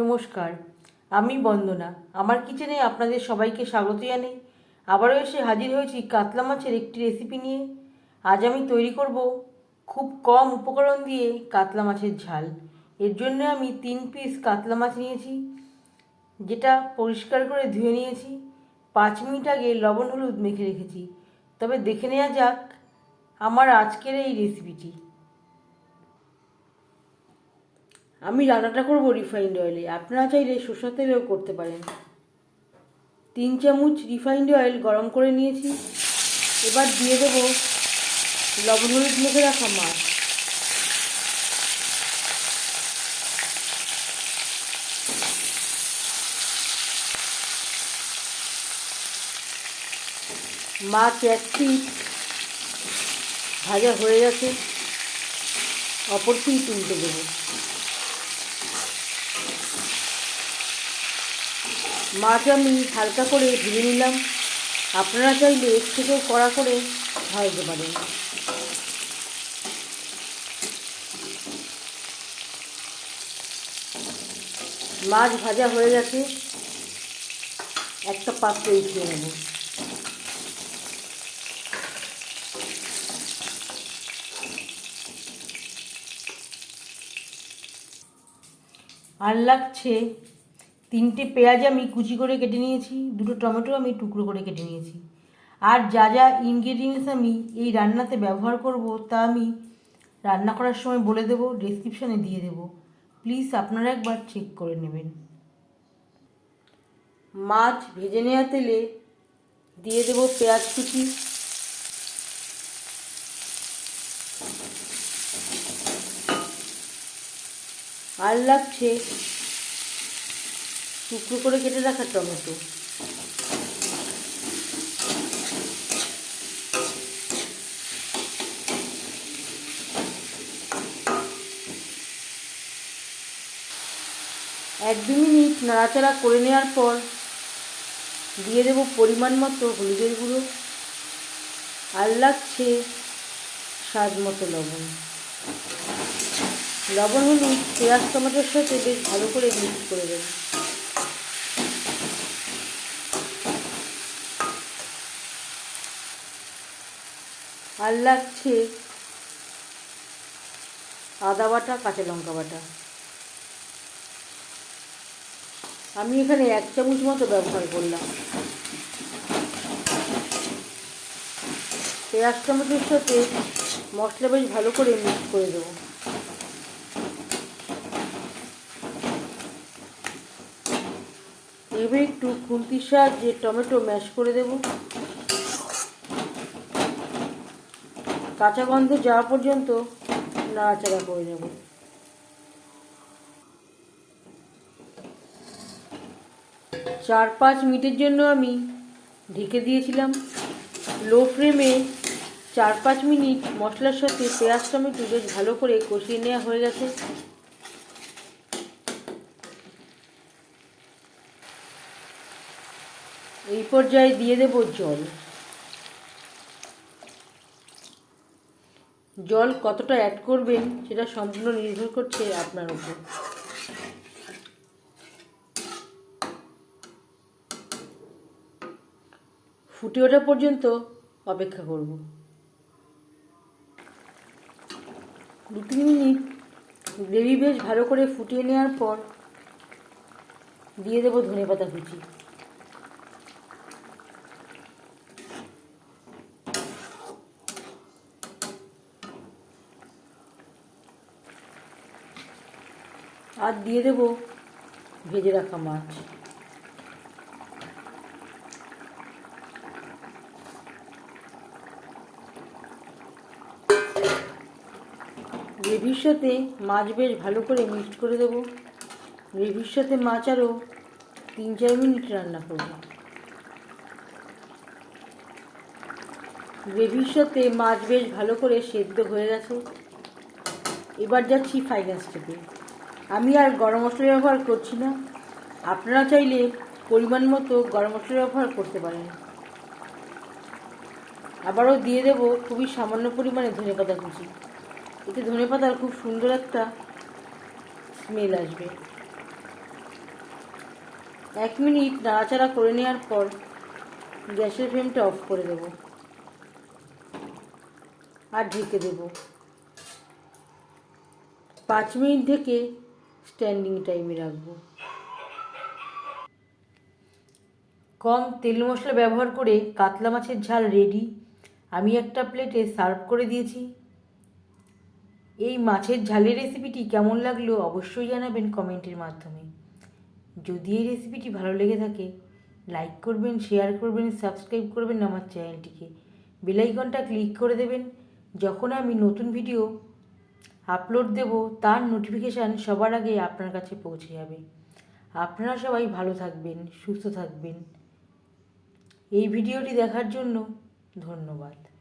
নমস্কার, আমি বন্দনা। আমার কিচেনে আপনাদের সবাইকে স্বাগত জানাই। আবারও এসে হাজির হয়েছি কাতলা মাছের একটি রেসিপি নিয়ে। আজ আমি তৈরি করব খুব কম উপকরণ দিয়ে কাতলা মাছের ঝাল। এর জন্য আমি তিন পিস কাতলা মাছ নিয়েছি, যেটা পরিষ্কার করে ধুয়ে নিয়েছি। পাঁচ মিনিট আগে লবণ হলুদ মেখে রেখেছি। তবে দেখে নেওয়া যাক আমার আজকের এই রেসিপিটি আমি রান্নাটা করব রিফাইন্ড অয়েলে আপনারা চাইলে সরষের তেলেও করতে পারেন। তিন চামচ রিফাইন্ড অয়েল গরম করে নিয়েছি। এবার দিয়ে দেবো লবণ হলুদ মেখে রাখা মাছ। মাছ এক পিস, ভাজা হয়ে গেছে। অপর পিস তুলতে দেবো। মাছ আমি হালকা করে ভেজে নিলাম। আপনারা চাইলে এর থেকেও কড়া করে ভাজতে পারেন। মাছ ভাজা হয়ে গেছে। একটা পাত্রে উঠিয়ে নেব। আর লাগছে তিনটে পেঁয়াজ আমি কুচি করে কেটে নিয়েছি, দুটো টমেটো আমি টুকরো করে কেটে নিয়েছি। আর যা যা ইনগ্রেডিয়েন্টস আমি এই রান্নাতে ব্যবহার করব তা আমি রান্না করার সময় বলে দেবো ডেসক্রিপশানে দিয়ে দেব। প্লিজ আপনারা একবার চেক করে নেবেন। মাছ ভেজে নেওয়া তেলে দিয়ে দেব পেঁয়াজ কুচি। আর লাগছে টুকরো করে কেটে রাখা টমেটো। এক দু মিনিট নাড়াচাড়া করে নেওয়ার পর দিয়ে দেব পরিমাণ মতো হলুদের গুঁড়ো আর লাগছে স্বাদ মতো লবণ। লবণ হলুদ, পেঁয়াজ, টমেটোর সাথে বেশ ভালো করে মিক্স করে দেবেন আর লাগছে আদা বাটা, কাঁচা লঙ্কা বাটা। আমি এখানে এক চামচ মতো ব্যবহার করলাম। পেঁয়াজ টমেটোর সাথে মশলা বেশ ভালো করে মিক্স করে দেবো। এবার একটু খুন্তির সাহায্যে টমেটো ম্যাশ করে দেব। কাঁচা গন্ধ যাওয়া পর্যন্ত নাড়াচাড়া করে নেব। চার পাঁচ মিনিটের জন্য আমি ঢেকে দিয়েছিলাম। লো ফ্লেমে চার পাঁচ মিনিট মশলার সাথে পেঁয়াজ, টমেটো বেশ ভালো করে কষিয়ে নেওয়া হয়ে গেছে। এই পর্যায়ে দিয়ে দেব জল। জল কতটা অ্যাড করবেন সেটা সম্পূর্ণ নির্ভর করছে আপনার উপর। ফুটে ওঠা পর্যন্ত অপেক্ষা করব। দু তিন মিনিট গ্রেভি বেশ ভালো করে ফুটিয়ে নেওয়ার পর দিয়ে দেবো ধনে পাতা কুচি। আর দিয়ে দেব ভেজে রাখা মাছ। গ্রেভির সাথে মাছ বেশ ভালো করে মিক্সড করে দেবো। গ্রেভির সাথে মাছ আরও তিন চার মিনিট রান্না করব। গ্রেভির সাথে মাছ বেশ ভালো করে সেদ্ধ হয়ে গেছে। এবার যাচ্ছি ফাইনাল স্টেপে আমি আর গরম মশলা ব্যবহার করছি না। আপনারা চাইলে পরিমাণ মতো গরম মশলা ব্যবহার করতে পারেন। আবারও দিয়ে দেব খুবই সামান্য পরিমাণে ধনে পাতা কুচি। এতে ধনে পাতার খুব সুন্দর একটা স্মেল আসবে। এক মিনিট নাড়াচাড়া করে নেওয়ার পর গ্যাসের ফ্লেমটা অফ করে দেব। আর ঢেকে দেব। পাঁচ মিনিট ঢেকে স্ট্যান্ডিং টাইমে রাখব। কম তেল মশলা ব্যবহার করে কাতলা মাছের ঝাল রেডি আমি একটা প্লেটে সার্ভ করে দিয়েছি। এই মাছের ঝালের রেসিপিটি কেমন লাগল অবশ্যই জানাবেন কমেন্টের মাধ্যমে। যদি এই রেসিপিটি ভালো লেগে থাকে লাইক করবেন শেয়ার করবেন সাবস্ক্রাইব করবেন আমার চ্যানেলটিকে বেলাইকনটা ক্লিক করে দেবেন। যখন আমি নতুন ভিডিও আপলোড দেব, তার নোটিফিকেশান সবার আগে আপনার কাছে পৌঁছে যাবে। আপনারা সবাই ভালো থাকবেন, সুস্থ থাকবেন। এই ভিডিওটি দেখার জন্য ধন্যবাদ।